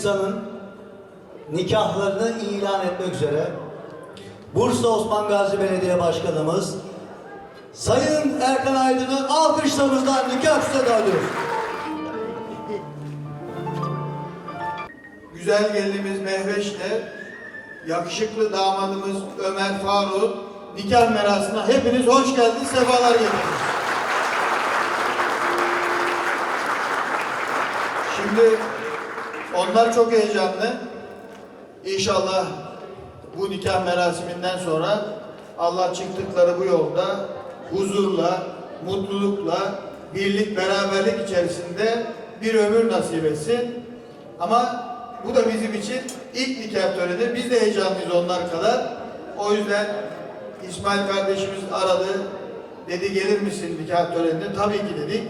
insanın nikahlarını ilan etmek üzere Bursa Osman Gazi Belediye Başkanımız Sayın Erkan Aydın'ı alkışlarımızla nikah süsüne alıyoruz. güzel gelinimiz Mehveş'le yakışıklı damadımız Ömer Faruk nikah merasimine hepiniz hoş geldiniz, sefalar getirdiniz. Şimdi onlar çok heyecanlı. İnşallah bu nikah merasiminden sonra Allah çıktıkları bu yolda huzurla, mutlulukla, birlik, beraberlik içerisinde bir ömür nasip etsin. Ama bu da bizim için ilk nikah töreni. Biz de heyecanlıyız onlar kadar. O yüzden İsmail kardeşimiz aradı. Dedi gelir misin nikah törenine? Tabii ki dedik.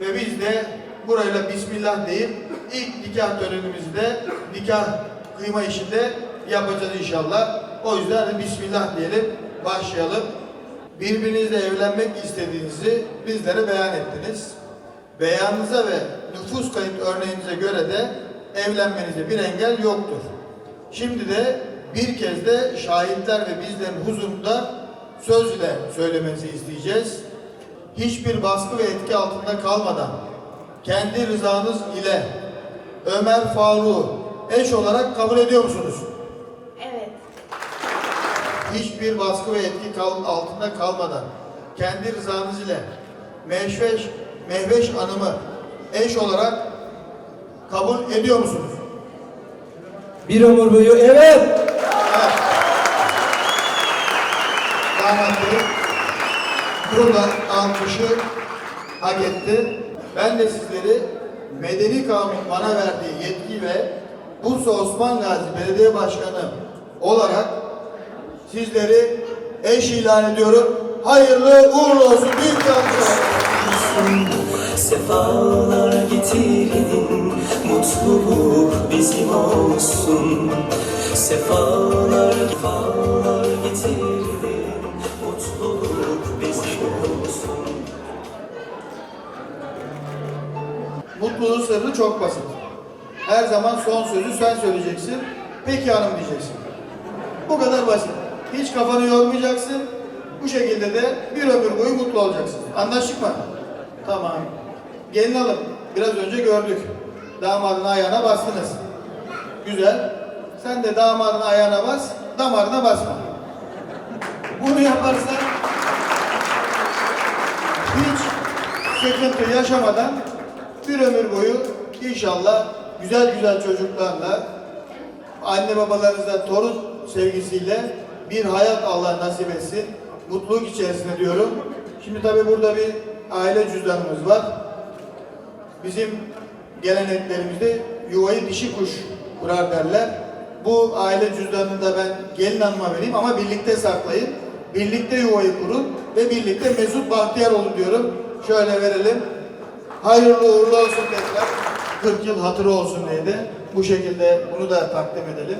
Ve biz de burayla Bismillah deyip ilk nikah törenimizi de nikah kıyma işinde yapacağız inşallah. O yüzden de Bismillah diyelim, başlayalım. Birbirinizle evlenmek istediğinizi bizlere beyan ettiniz. Beyanınıza ve nüfus kayıt örneğinize göre de evlenmenize bir engel yoktur. Şimdi de bir kez de şahitler ve bizlerin huzurunda söz ile söylemenizi isteyeceğiz. Hiçbir baskı ve etki altında kalmadan kendi rızanız ile Ömer Faruk'u eş olarak kabul ediyor musunuz? Evet. hiçbir baskı ve etki kal- altında kalmadan kendi rızanız ile Mehveş, Mehveş Hanım'ı eş olarak kabul ediyor musunuz? Bir ömür boyu evet. Bey burada alkışı hak etti. Ben de sizleri Medeni Kanun bana verdiği yetki ve Bursa Osman Gazi Belediye Başkanı olarak sizleri eş ilan ediyorum. Hayırlı uğurlu olsun. Büyük. Sefalar getirdin Mutluluk bizim olsun Sefalar, sefalar Mutluluğun sırrı çok basit. Her zaman son sözü sen söyleyeceksin. Peki hanım diyeceksin. Bu kadar basit. Hiç kafanı yormayacaksın. Bu şekilde de bir ömür boyu mutlu olacaksın. Anlaştık mı? Tamam. Gelin alın. Biraz önce gördük. Damadın ayağına bastınız. Güzel. Sen de damadın ayağına bas, damarına basma. Bunu yaparsan hiç sıkıntı yaşamadan bir ömür boyu inşallah güzel güzel çocuklarla anne babalarınızla torun sevgisiyle bir hayat Allah nasip etsin. Mutluluk içerisinde diyorum. Şimdi tabi burada bir aile cüzdanımız var. Bizim geleneklerimizde yuvayı dişi kuş kurar derler. Bu aile cüzdanını da ben gelin hanıma vereyim ama birlikte saklayın. Birlikte yuvayı kurun ve birlikte mesut bahtiyar olun diyorum. Şöyle verelim. Hayırlı uğurlu olsun tekrar. 40 yıl hatırı olsun diye de bu şekilde bunu da takdim edelim.